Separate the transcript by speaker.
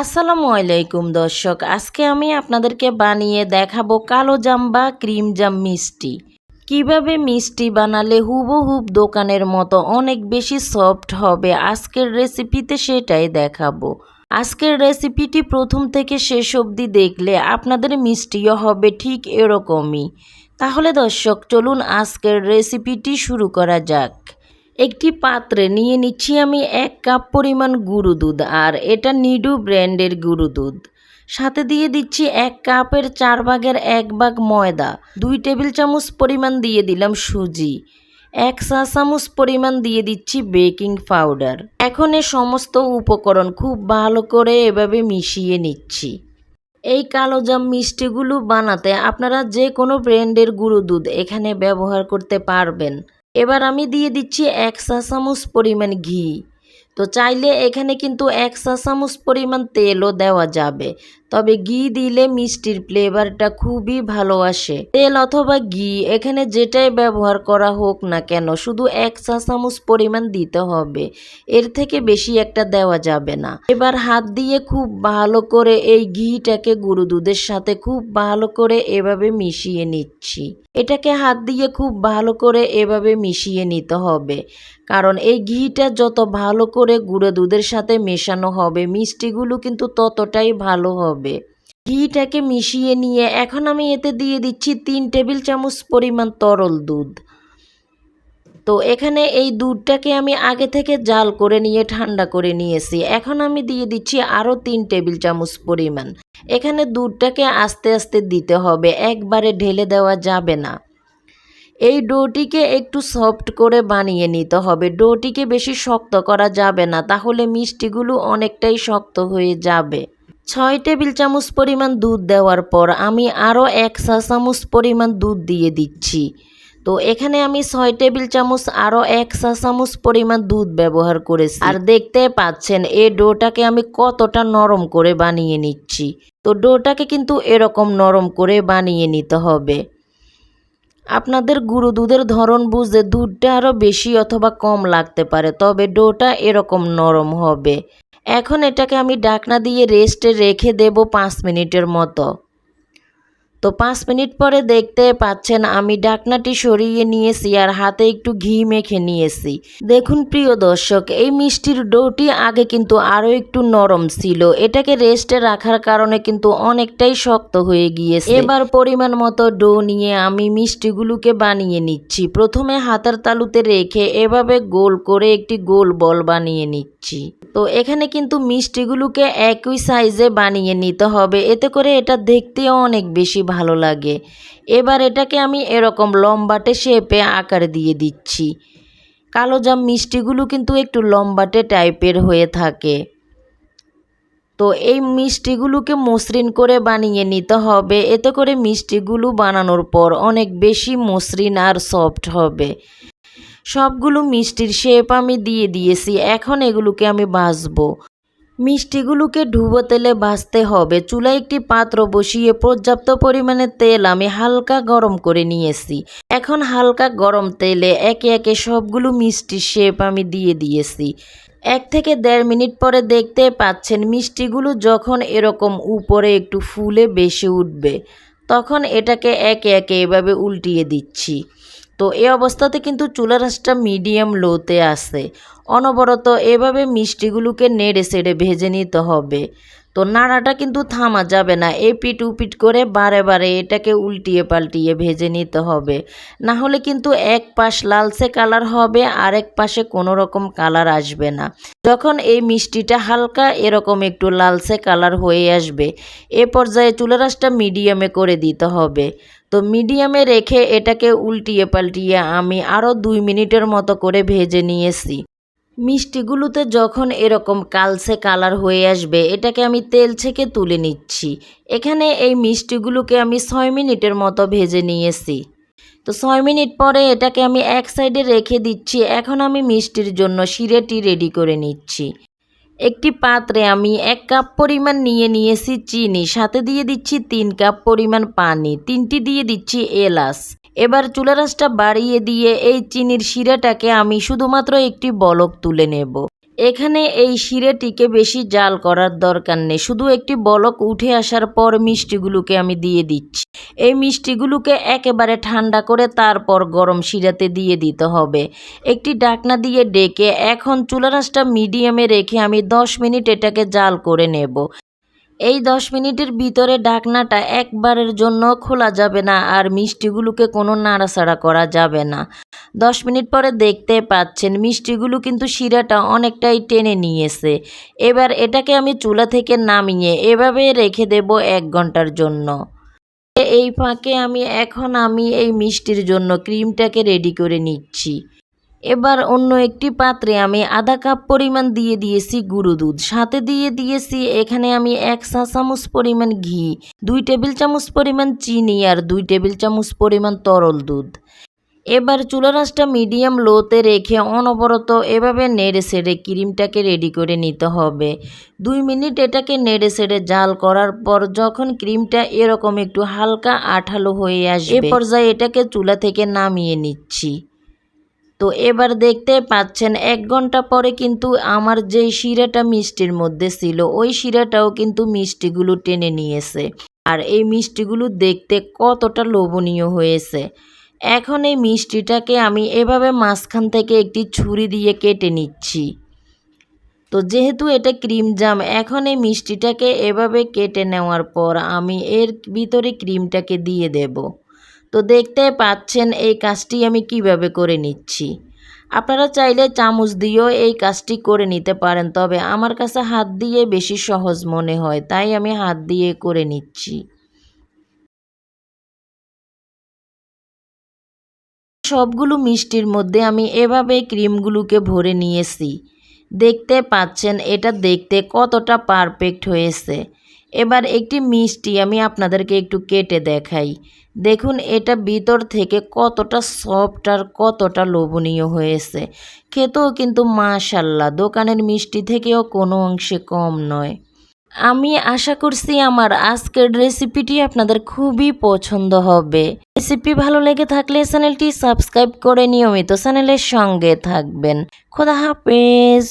Speaker 1: আসসালামু আলাইকুম দর্শক, আজকে আমি আপনাদেরকে বানিয়ে দেখাবো কালো জাম বা ক্রিম জাম মিষ্টি। কীভাবে মিষ্টি বানালে হুবহুব দোকানের মতো অনেক বেশি সফট হবে, আজকের রেসিপিতে সেটাই দেখাবো। আজকের রেসিপিটি প্রথম থেকে শেষ অবধি দেখলে আপনাদের মিষ্টিও হবে ঠিক এরকমই। তাহলে দর্শক, চলুন আজকের রেসিপিটি শুরু করা যাক। একটি পাত্রে নিয়ে নিচ্ছি আমি এক কাপ পরিমাণ গুঁড়ো দুধ আর এটা নিডু ব্র্যান্ডের গুঁড়ো দুধ। সাথে দিয়ে দিচ্ছি এক কাপের চার ভাগের এক ভাগ ময়দা, দুই টেবিল চামচ পরিমাণ দিয়ে দিলাম সুজি, এক চা চামচ পরিমাণ দিয়ে দিচ্ছি বেকিং পাউডার। এখন এ সমস্ত উপকরণ খুব ভালো করে এভাবে মিশিয়ে নিচ্ছি। এই কালো জাম মিষ্টিগুলো বানাতে আপনারা যে কোনো ব্র্যান্ডের গুঁড়ো দুধ এখানে ব্যবহার করতে পারবেন। এবার আমি দিয়ে দিচ্ছি এক চা চামচ পরিমাণ ঘি। তো চাইলে এখানে কিন্তু এক চা চামচ পরিমাণ তেলও দেওয়া যাবে। তবে ঘি দিলে মিষ্টির ফ্লেভারটা খুবই ভালো আসে। তেল অথবা ঘি এখানে যেটাই ব্যবহার করা হোক না কেন, শুধু এক চা চামচ পরিমাণ দিতে হবে। এর থেকে বেশি একটা দেওয়া যাবে না। এবার হাত দিয়ে খুব ভালো করে এই ঘিটাকে গুঁড়ো দুধের সাথে খুব ভালো করে এভাবে মিশিয়ে নিচ্ছি। এটাকে হাত দিয়ে খুব ভালো করে এভাবে মিশিয়ে নিতে হবে। কারণ এই ঘিটা যত ভালো করে গুঁড়ো দুধের সাথে মেশানো হবে। মিষ্টিগুলো কিন্তু ততটাই ভালো হবে। ঘিটাকে মিশিয়ে নিয়ে এখন আমি এতে দিয়ে দিচ্ছি তিন টেবিল চামচ পরিমাণ তরল দুধ। তো এখানে এই দুধটাকে আমি আগে থেকে জাল করে নিয়ে ঠান্ডা করে নিয়েছি। এখন আমি দিয়ে দিচ্ছি আরও তিন টেবিল চামচ পরিমাণ। এখানে দুধটাকে আস্তে আস্তে দিতে হবে। একবারে ঢেলে দেওয়া যাবে না। এই ডোটিকে একটু সফট করে বানিয়ে নিতে হবে। ডোটিকে বেশি শক্ত করা যাবে না, তাহলে মিষ্টিগুলো অনেকটাই শক্ত হয়ে যাবে। ছয় টেবিল চামচ পরিমাণ দুধ দেওয়ার পর আমি আরও এক চা চামচ পরিমাণ দুধ দিয়ে দিচ্ছি। তো এখানে আমি ছয় টেবিল চামচ আরও এক চা চামচ পরিমাণ দুধ ব্যবহার করেছি। আর দেখতে পাচ্ছেন, এই ডোটাকে আমি কতটা নরম করে বানিয়ে নিচ্ছি। তো ডোটাকে কিন্তু এরকম নরম করে বানিয়ে নিতে হবে। আপনাদের গুঁড়ো দুধের ধরন বুঝে দুধটা আরও বেশি অথবা কম লাগতে পারে, তবে ডোটা এরকম নরম হবে। এখন এটাকে আমি ডাকনা দিয়ে রেস্টে রেখে দেব পাঁচ মিনিটের মতো। তো পাঁচ মিনিট পরে দেখতে পাচ্ছেন আমি ডাকনাটি সরিয়ে নিয়েছি আর হাতে একটু ঘি মেখে নিয়েছি। দেখুন প্রিয় দর্শক, এই মিষ্টির ডোটি আগে কিন্তু আরও একটু নরম ছিল। এটাকে রেস্টে রাখার কারণে কিন্তু অনেকটাই শক্ত হয়ে গিয়েছে। এবার পরিমাণ মতো ডো নিয়ে আমি মিষ্টিগুলোকে বানিয়ে নিচ্ছি। প্রথমে হাতের তালুতে রেখে এভাবে গোল করে একটি গোল বল বানিয়ে নিচ্ছি। তো এখানে কিন্তু মিষ্টিগুলোকে একই সাইজে বানিয়ে নিতে হবে। এতে করে এটা দেখতে অনেক বেশি ভালো লাগে। এবার এটাকে আমি এরকম লম্বাটে শেপে আকার দিয়ে দিচ্ছি। কালো জাম মিষ্টিগুলো কিন্তু একটু লম্বাটে টাইপের হয়ে থাকে। তো এই মিষ্টিগুলোকে মসৃণ করে বানিয়ে নিতে হবে। এতে করে মিষ্টিগুলো বানানোর পর অনেক বেশি মসৃণ আর সফট হবে। সবগুলো মিষ্টির শেপ আমি দিয়ে দিয়েছি। এখন এগুলোকে আমি ভাজবো মিষ্টিগুলোকে ডুবো তেলে ভাজতে হবে। চুলায় একটি পাত্র বসিয়ে পর্যাপ্ত পরিমাণে তেল আমি হালকা গরম করে নিয়েছি। এখন হালকা গরম তেলে একে একে সবগুলো মিষ্টির শেপ আমি দিয়ে দিয়েছি। এক থেকে দেড় মিনিট পরে দেখতে পাচ্ছেন মিষ্টিগুলো যখন এরকম উপরে একটু ফুলে বেশি উঠবে, তখন এটাকে একে একে এভাবে উল্টিয়ে দিচ্ছি। তো এই অবস্থাতে কিন্তু চুলা আঁচটা মিডিয়াম লোতে আসে অনবরত এভাবে মিষ্টিগুলোকে নেড়ে সেড়ে ভেজে নিতে হবে। তো নাড়াটা কিন্তু থামা যাবে না, এপিট উপিট করে বারে বারে এটাকে উল্টিয়ে পাল্টিয়ে ভেজে নিতে হবে। না হলে কিন্তু এক পাশ লালচে কালার হবে আর এক পাশে কোনো রকম কালার আসবে না। যখন এই মিষ্টিটা হালকা, এরকম একটু লালচে কালার হয়ে আসবে। এ পর্যায়ে চুলার মিডিয়ামে করে দিতে হবে। তো মিডিয়ামে রেখে এটাকে উল্টিয়ে পাল্টিয়ে আমি আরও দুই মিনিটের মতো করে ভেজে নিয়েছি। মিষ্টিগুলোতে যখন এরকম কালসে কালার হয়ে আসবে, এটাকে আমি তেল ছেঁকে তুলে নিচ্ছি। এখানে এই মিষ্টিগুলোকে আমি ছয় মিনিটের মতো ভেজে নিয়েছি। তো ছয় মিনিট পরে এটাকে আমি এক সাইডে রেখে দিচ্ছি। এখন আমি মিষ্টির জন্য শিরেটি রেডি করে নিচ্ছি। একটি পাত্রে আমি এক কাপ পরিমাণ নিয়ে নিয়েছি চিনি, সাথে দিয়ে দিচ্ছি তিন কাপ পরিমাণ পানি, তিনটি দিয়ে দিচ্ছি এলাচ। এবার চুলারাসটা বাড়িয়ে দিয়ে এই চিনির শিরাটাকে আমি শুধুমাত্র একটি বলক তুলে নেব। এখানে এই শিরেটিকে বেশি জাল করার দরকার নেই। শুধু একটি বলক উঠে আসার পর মিষ্টিগুলোকে আমি দিয়ে দিচ্ছি। এই মিষ্টিগুলোকে একেবারে ঠান্ডা করে তারপর গরম শিরাতে দিয়ে দিতে হবে। একটি ডাকনা দিয়ে ডেকে এখন চুলারাসটা মিডিয়ামে রেখে আমি দশ মিনিট এটাকে জাল করে নেব। এই দশ মিনিটের ভিতরে ডাকনাটা একবারের জন্য খোলা যাবে না আর মিষ্টিগুলোকে কোনো নাড়াচাড়া করা যাবে না। দশ মিনিট পরে দেখতে পাচ্ছেন মিষ্টিগুলো কিন্তু শিরাটা অনেকটাই টেনে নিয়েছে। এবার এটাকে আমি চুলা থেকে নামিয়ে এভাবে রেখে দেব এক ঘণ্টার জন্য। এই ফাঁকে আমি এখন আমি এই মিষ্টির জন্য ক্রিমটাকে রেডি করে নিচ্ছি। এবার অন্য একটি পাত্রে আমি আধা কাপ পরিমাণ দিয়ে দিয়েছি গুঁড়ো দুধ। সাথে দিয়ে দিয়েছি এখানে আমি এক চা চামচ পরিমাণ ঘি, দুই টেবিল চামচ পরিমাণ চিনি আর দুই টেবিল চামচ পরিমাণ তরল দুধ। এবার চুলারাসটা মিডিয়াম লোতে রেখে অনবরত এভাবে নেড়ে সেড়ে ক্রিমটাকে রেডি করে নিতে হবে। দুই মিনিট এটাকে নেড়ে সেড়ে জাল করার পর যখন ক্রিমটা এরকম একটু হালকা আঠালো হয়ে আসবে, এ পর্যায়ে এটাকে চুলা থেকে নামিয়ে নিচ্ছি। তো এবার দেখতে পাচ্ছেন এক ঘণ্টা পরে কিন্তু আমার যে শিরাটা মিষ্টির মধ্যে ছিল, ওই শিরাটাও কিন্তু মিষ্টিগুলো টেনে নিয়েছে। আর এই মিষ্টিগুলো দেখতে কতটা লোভনীয় হয়েছে। এখন এই মিষ্টিটাকে আমি এভাবে মাঝখান থেকে একটি ছুরি দিয়ে কেটে নিচ্ছি। তো যেহেতু এটা ক্রিম জাম, এখন এই মিষ্টিটাকে এভাবে কেটে নেওয়ার পর আমি এর ভিতরে ক্রিমটাকে দিয়ে দেব। তো দেখতে পাচ্ছেন এই কাজটি আমি কীভাবে করে নিচ্ছি। আপনারা চাইলে চামচ দিয়েও এই কাজটি করে নিতে পারেন, তবে আমার কাছে হাত দিয়ে বেশি সহজ মনে হয়, তাই আমি হাত দিয়ে করে নিচ্ছি। সবগুলো মিষ্টির মধ্যে আমি এভাবে ক্রিমগুলোকে ভরে নিয়েছি। দেখতে পাচ্ছেন, এটা দেখতে কতটা পারফেক্ট হয়েছে। এবার একটি মিষ্টি আমি আপনাদেরকে একটু কেটে দেখাই। দেখুন, এটা ভিতর থেকে কতটা সফট আর কতটা লোভনীয় হয়েছে। খেতেও কিন্তু মাশাল্লাহ, দোকানের মিষ্টি থেকেও কোনো অংশে কম নয়। আমি আশা করছি আমার আজকের রেসিপিটি আপনাদের খুবই পছন্দ হবে। রেসিপি ভালো লেগে থাকলে চ্যানেলটি সাবস্ক্রাইব করে নিয়মিত চ্যানেলের সঙ্গে থাকবেন। খোদা হাফেজ।